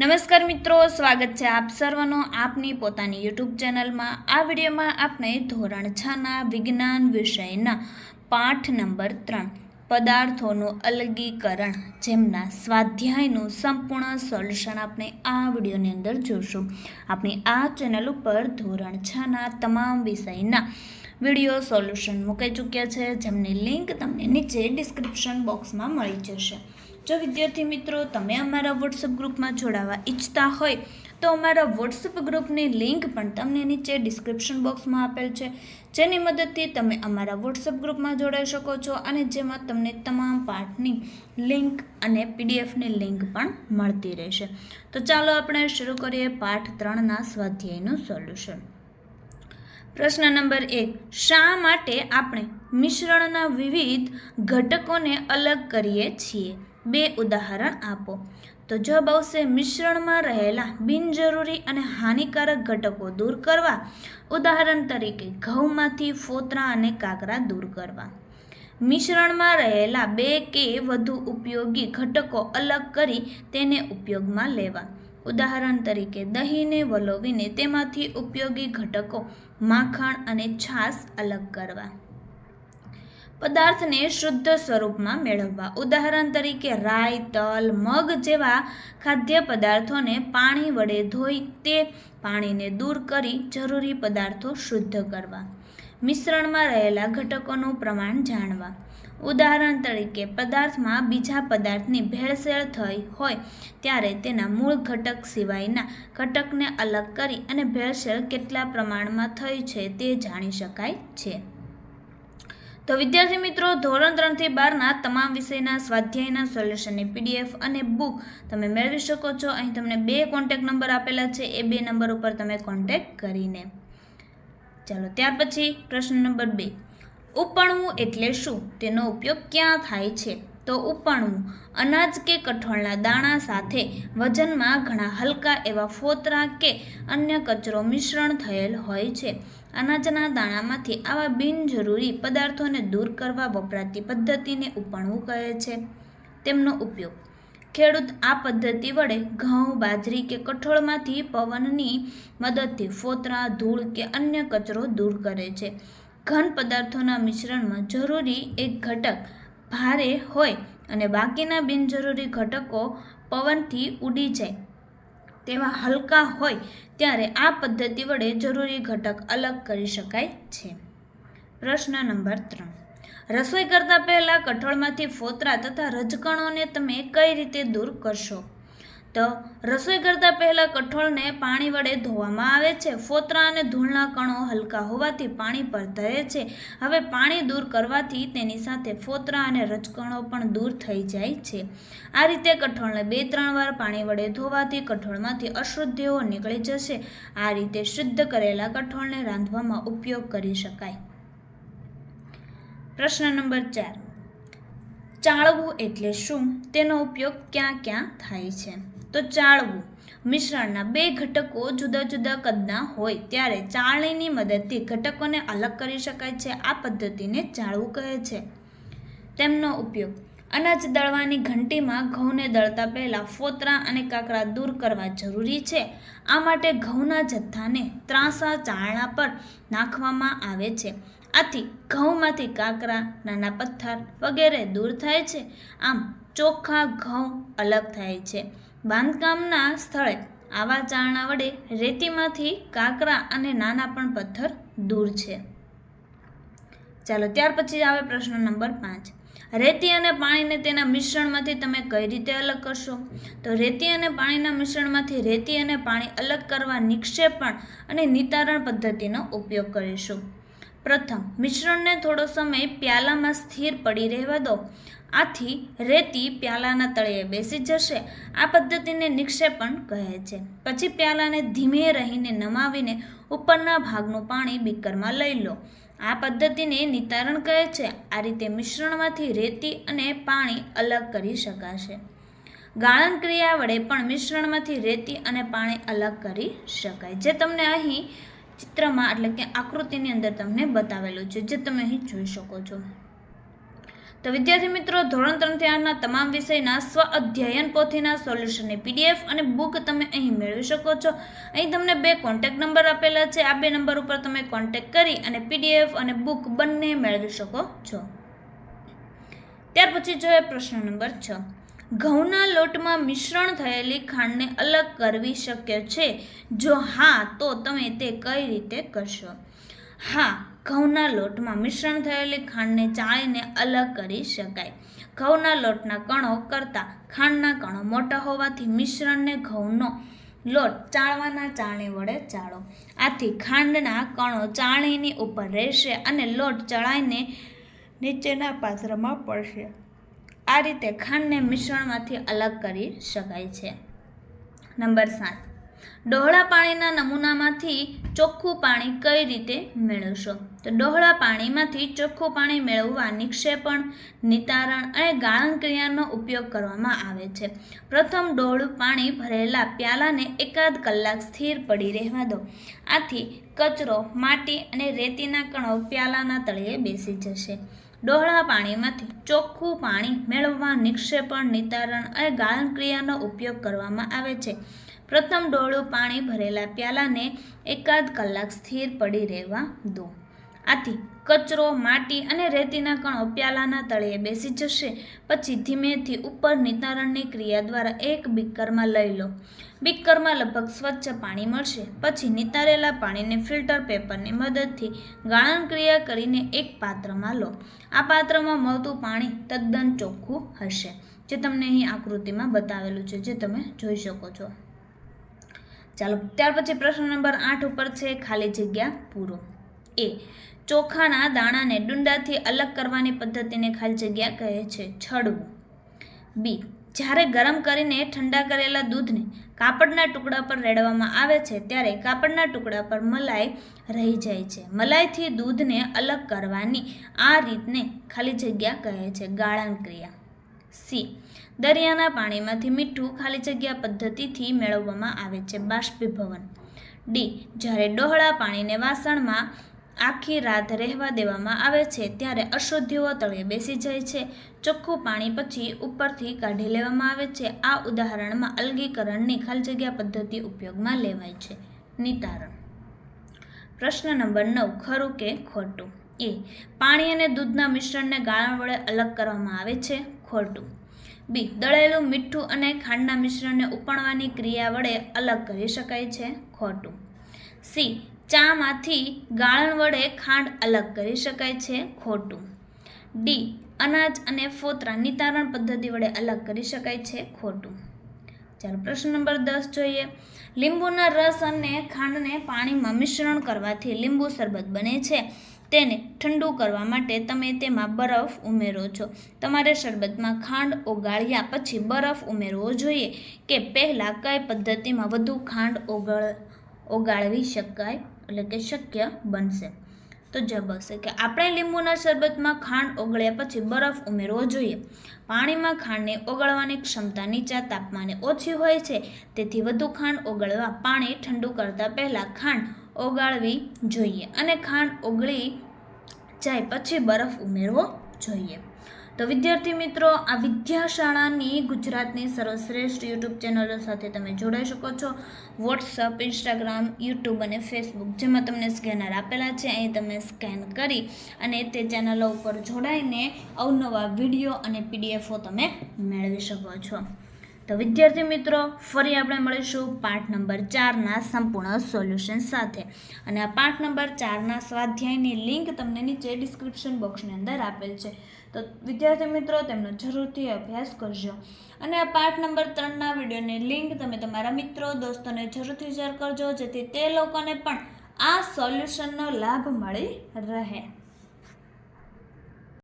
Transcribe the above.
નમસ્કાર મિત્રો, સ્વાગત છે આપ સર્વનો આપની પોતાની યુટ્યુબ ચેનલમાં. આ વિડીયોમાં આપણે ધોરણ છના વિજ્ઞાન વિષયના પાઠ નંબર ત્રણ, પદાર્થોનું અલગીકરણ, જેમના સ્વાધ્યાયનું સંપૂર્ણ સોલ્યુશન આપણે આ વિડીયોની અંદર જોશું. આપણી આ ચેનલ ઉપર ધોરણ છના તમામ વિષયના વીડિયો સોલ્યુશન મૂકાઈ ચૂક્યા છે, જેમની લિંક તમને નીચે ડિસ્ક્રિપ્શન બોક્સમાં મળી જશે. જો વિદ્યાર્થી મિત્રો, તમે અમારા વોટ્સઅપ ગ્રુપમાં જોડાવા ઈચ્છતા હોય તો અમારા વોટ્સઅપ ગ્રુપની લિંક પણ તમને નીચે ડિસ્ક્રિપ્શન બોક્સમાં આપેલ છે. જેની મદદથી તમે અમારા વોટ્સઅપ ગ્રુપમાં જોડાઈ શકો છો અને જેમાં તમને તમામ પાઠની લિંક અને પીડીએફની લિંક પણ મળતી રહેશે. તો ચાલો આપણે શરૂ કરીએ પાઠ ત્રણના સ્વાધ્યાયનું સોલ્યુશન. પ્રશ્ન નંબર એક, શા માટે આપણે મિશ્રણના વિવિધ ઘટકોને અલગ કરીએ છીએ? બે ઉદાહરણ આપો. તો જવાબ આવશે, મિશ્રણમાં રહેલા બિનજરૂરી અને હાનિકારક ઘટકો દૂર કરવા. ઉદાહરણ તરીકે, ઘઉંમાંથી ફોતરા અને કાકરા દૂર કરવા. મિશ્રણમાં રહેલા બે કે વધુ ઉપયોગી ઘટકો અલગ કરી તેને ઉપયોગમાં લેવા. ઉદાહરણ તરીકે, દહીંને વલોવીને તેમાંથી ઉપયોગી ઘટકો માખણ અને છાશ અલગ કરવા. પદાર્થને શુદ્ધ સ્વરૂપમાં મેળવવા. ઉદાહરણ તરીકે, રાઈ, તલ, મગ જેવા ખાદ્ય પદાર્થોને પાણી વડે ધોઈ તે પાણીને દૂર કરી જરૂરી પદાર્થો શુદ્ધ કરવા. મિશ્રણમાં રહેલા ઘટકોનું પ્રમાણ જાણવા. ઉદાહરણ તરીકે, પદાર્થમાં બીજા પદાર્થની ભેળસેળ થઈ હોય ત્યારે તેના મૂળ ઘટક સિવાયના ઘટકને અલગ કરી અને ભેળસેળ કેટલા પ્રમાણમાં થઈ છે તે જાણી શકાય છે. તો વિદ્યાર્થી મિત્રો, ધોરણ ત્રણથી બારના તમામ વિષયના સ્વાધ્યાયના સોલ્યુશનની પીડીએફ અને બુક તમે મેળવી શકો છો. અહીં તમને બે કોન્ટેક નંબર આપેલા છે. એ બે નંબર ઉપર તમે કોન્ટેક કરીને ચાલો, ત્યાર પછી પ્રશ્ન નંબર બે. ઉપણવું એટલે શું? તેનો ઉપયોગ ક્યાં થાય છે? તો ઉપણવું અનાજ કે કઠોળના દાણા સાથે વજનમાં ઘણા હલકા એવા ફોતરા કે અન્ય કચરો મિશ્રણ થયેલ હોય છે. અનાજના દાણામાંથી આવા બિનજરૂરી પદાર્થોને દૂર કરવા વપરાતી પદ્ધતિને ઉપણવું કહે છે. તેમનો ઉપયોગ, ખેડૂત આ પદ્ધતિ વડે ઘઉં, બાજરી કે કઠોળમાંથી પવનની મદદથી ફોતરા, ધૂળ કે અન્ય કચરો દૂર કરે છે. ઘન પદાર્થોના મિશ્રણમાં જરૂરી એક ઘટક ભારે હોય અને બાકીના બિનજરૂરી ઘટકો પવનથી ઉડી જાય. તેવા હલકા હોય ત્યારે આ પદ્ધતિ વડે જરૂરી ઘટક અલગ કરી શકાય છે. પ્રશ્ન નંબર ત્રણ. રસોઈ કરતાં પહેલાં કઠોળમાંથી ફોતરા તથા રજકણોને તમે કઈ રીતે દૂર કરશો? તો રસોઈ કરતાં પહેલાં કઠોળને પાણી વડે ધોવામાં આવે છે. ફોતરા અને ધૂળના કણો હલકા હોવાથી પાણી પર ધરે છે. હવે પાણી દૂર કરવાથી તેની સાથે ફોતરા અને રજકણો પણ દૂર થઈ જાય છે. આ રીતે કઠોળને બે ત્રણ વાર પાણી વડે ધોવાથી કઠોળમાંથી અશુદ્ધિઓ નીકળી જશે. આ રીતે શુદ્ધ કરેલા કઠોળને રાંધવામાં ઉપયોગ કરી શકાય. પ્રશ્ન નંબર ચાર. ચાળવું એટલે શું? તેનો ઉપયોગ ક્યાં ક્યાં થાય છે? તો ચાળવું. મિશ્રણના બે ઘટકો જુદા જુદા કદના હોય ત્યારે ચાળણીની મદદથી ઘટકોને અલગ કરી શકાય છે. આ પદ્ધતિને ચાળવું કહે છે. તેમનો ઉપયોગ. અનાજ દળવાની ઘંટીમાં ઘઉંને દળતા પહેલાં ફોતરા અને કાકરા દૂર કરવા જરૂરી છે. આ માટે ઘઉંના જથ્થાને ત્રાંસા ચાળણા પર નાખવામાં આવે છે. આથી ઘઉંમાંથી કાકરા, નાના પથ્થર વગેરે દૂર થાય છે. આમ ચોખ્ખા ઘઉં અલગ થાય છે. બાંધકામના સ્થળે આવા ચારણા વડે રેતીમાંથી કાકરા અને નાના પણ પથ્થર દૂર છે. ચાલો ત્યાર પછી આવે પ્રશ્ન નંબર પાંચ. રેતી અને પાણીને તેના મિશ્રણમાંથી તમે કઈ રીતે અલગ કરશો? તો રેતી અને પાણીના મિશ્રણમાંથી રેતી અને પાણી અલગ કરવા નિક્ષેપણ અને નિતારણ પદ્ધતિનો ઉપયોગ કરીશું. પ્રથમ, મિશ્રણને થોડો સમય પ્યાલામાં સ્થિર પડી રહેવા દો. આથી રેતી પ્યાલાના તળિયે બેસી જશે. આ પદ્ધતિને નિક્ષેપણ કહે છે. પછી પ્યાલાને ધીમે રહીને નમાવીને ઉપરના ભાગનું પાણી બીકરમાં લઈ લો. આ પદ્ધતિને નિતારણ કહે છે. આ રીતે મિશ્રણમાંથી રેતી અને પાણી અલગ કરી શકાશે. ગાળણ ક્રિયા વડે પણ મિશ્રણમાંથી રેતી અને પાણી અલગ કરી શકાય. જે તમને અહીં ચિત્રમાં એટલે કે આકૃતિની અંદર તમને બતાવેલું છે, જે તમે અહીં જોઈ શકો છો. તો વિદ્યાર્થી મિત્રો, ધોરણ ત્રણથી આઠના તમામ વિષયના સ્વ અધ્યયન પોથીના સોલ્યુશનની પીડીએફ અને બુક તમે અહીં મેળવી શકો છો. અહીં તમને બે કોન્ટેક્ટ નંબર આપેલા છે, આ બે નંબર ઉપર તમે કોન્ટેક્ટ કરી અને પીડીએફ અને બુક બંને મેળવી શકો છો. ત્યાર પછી જોઈએ પ્રશ્ન નંબર છ. ઘઉંના લોટમાં મિશ્રણ થયેલી ખાંડને અલગ કરવી શક્ય છે. જો હા, તો તમે તે કઈ રીતે કરશો? હા, ઘઉંના લોટમાં મિશ્રણ થયેલી ખાંડને ચાળીને અલગ કરી શકાય. ઘઉંના લોટના કણો કરતાં ખાંડના કણો મોટા હોવાથી મિશ્રણને ઘઉંનો લોટ ચાળવાના ચાળણી વડે ચાળો. આથી ખાંડના કણો ચાળણીની ઉપર રહેશે અને લોટ ચડાઈને નીચેના પાત્રમાં પડશે. આ રીતે ખાંડને મિશ્રણમાંથી અલગ કરી શકાય છે. નંબર સાત. ડહોળા પાણીના નમૂનામાંથી ચોખ્ખું પાણી કઈ રીતે મેળવશો? તો ડહોળા પાણીમાંથી ચોખ્ખું પાણી મેળવવા નિક્ષેપણ, નિતારણ અને ગાળણ ક્રિયાનો ઉપયોગ કરવામાં આવે છે. પ્રથમ ડહોળું પાણી ભરેલા પ્યાલાને એકાદ કલાક સ્થિર પડી રહેવા દો. આથી કચરો, માટી અને રેતીના કણો પ્યાલાના તળિયે બેસી જશે. ડહોળા પાણીમાંથી ચોખ્ખું પાણી મેળવવા નિક્ષેપણ, નિતારણ અને ગાળણ ક્રિયાનો ઉપયોગ કરવામાં આવે છે. પ્રથમ ડોળું પાણી ભરેલા પ્યાલાને એકાદ કલાક સ્થિર પડી રહેવા દો. આથી કચરો, માટી અને રેતીના કણો પ્યાલાના તળિયે બેસી જશે. પછી ધીમેથી ઉપર નિતારણની ક્રિયા દ્વારા એક બીકરમાં લઈ લો. બીકરમાં લગભગ સ્વચ્છ પાણી મળશે. પછી નિતારેલા પાણીને ફિલ્ટર પેપરની મદદથી ગાળણ ક્રિયા કરીને એક પાત્રમાં લો. આ પાત્રમાં મળતું પાણી તદ્દન ચોખ્ખું હશે, જે તમને અહીં આકૃતિમાં બતાવેલું છે, જે તમે જોઈ શકો છો. ચાલો, ત્યાર પછી પ્રશ્ન નંબર આઠ ઉપર છે, ખાલી જગ્યા પૂરો. એ ચોખાના દાણાને ડુંડાથી અલગ કરવાની પદ્ધતિને ખાલી જગ્યા કહે છે છડવું. બી. જ્યારે ગરમ કરીને ઠંડા કરેલા દૂધને કાપડના ટુકડા પર રેડવામાં આવે છે, ત્યારે કાપડના ટુકડા પર મલાઈ રહી જાય છે. મલાઈથી દૂધને અલગ કરવાની આ રીતને ખાલી જગ્યા કહે છે ગાળણ ક્રિયા. સી. દરિયાના પાણીમાંથી મીઠું ખાલી જગ્યા પદ્ધતિથી મેળવવામાં આવે છે બાષ્પીભવન. ડી. જ્યારે ડોહળા પાણીને વાસણમાં આખી રાત રહેવા દેવામાં આવે છે, ત્યારે અશુદ્ધિઓ તળે બેસી જાય છે. ચોખ્ખું પાણી પછી ઉપરથી કાઢી લેવામાં આવે છે. આ ઉદાહરણમાં અલગીકરણની ખાલી જગ્યા પદ્ધતિ ઉપયોગમાં લેવાય છે. નિતારણ. પ્રશ્ન નંબર નવ, ખરું કે ખોટું? એ. પાણી અને દૂધના મિશ્રણને ગાળણ વડે અલગ કરવામાં આવે છે. ખોટું. બી. દળેલું મીઠું અને ખાંડના મિશ્રણને ઉપણવાની ક્રિયા વડે અલગ કરી શકાય છે. ખોટું. સી. ચામાંથી ગાળણ વડે ખાંડ અલગ કરી શકાય છે ખોટું. ડી. અનાજ અને ફોતરા નિતારણ પદ્ધતિ વડે અલગ કરી શકાય છે ખોટું. ચાલો પ્રશ્ન નંબર દસ જોઈએ. લીંબુના રસ અને ખાંડને પાણીમાં મિશ્રણ કરવાથી લીંબુ શરબત બને છે. તેને ઠંડુ કરવા માટે તમે તેમાં બરફ ઉમેરો છો. તમારે શરબતમાં ખાંડ ઓગાળ્યા પછી બરફ ઉમેરવો જોઈએ કે પહેલાં કઈ પદ્ધતિમાં વધુ ખાંડ ઓગળ, ઓગાળવી શકાય? એટલે કે શક્ય બનશે. તો જવાબ આવશે કે આપણે લીંબુના શરબતમાં ખાંડ ઓગળ્યા પછી બરફ ઉમેરવો જોઈએ. પાણીમાં ખાંડને ઓગળવાની ક્ષમતા નીચા તાપમાને ઓછી હોય છે, તેથી વધુ ખાંડ ઓગળવા પાણી ઠંડુ કરતાં પહેલાં ખાંડ ઓગાળવી જોઈએ અને ખાંડ ઓગળી જાય પછી બરફ ઉમેરવો જોઈએ. તો વિદ્યાર્થી મિત્રો, આ વિદ્યાશાળાની ગુજરાતની સર્વશ્રેષ્ઠ યુટ્યુબ ચેનલો સાથે તમે જોડાઈ શકો છો. વોટ્સઅપ, ઇન્સ્ટાગ્રામ, યુટ્યુબ અને ફેસબુક, જેમાં તમને સ્કેનર આપેલા છે. અહીં તમે સ્કેન કરી અને તે ચેનલો ઉપર જોડાઈને અવનવા વીડિયો અને પીડીએફો તમે મેળવી શકો છો. તો વિદ્યાર્થી મિત્રો, ફરી આપણે મળીશું પાઠ નંબર ચારના સંપૂર્ણ સોલ્યુશન સાથે. અને આ પાઠ નંબર ચારના સ્વાધ્યાયની લિંક તમને નીચે ડિસ્ક્રિપ્શન બોક્સની અંદર આપેલ છે. તો વિદ્યાર્થી મિત્રો, તેમનો જરૂરથી અભ્યાસ કરજો. અને આ પાઠ નંબર ત્રણના વિડીયોની લિંક તમે તમારા મિત્રો, દોસ્તોને જરૂરથી શેર કરજો, જેથી તે લોકોને પણ આ સોલ્યુશનનો લાભ મળી રહે.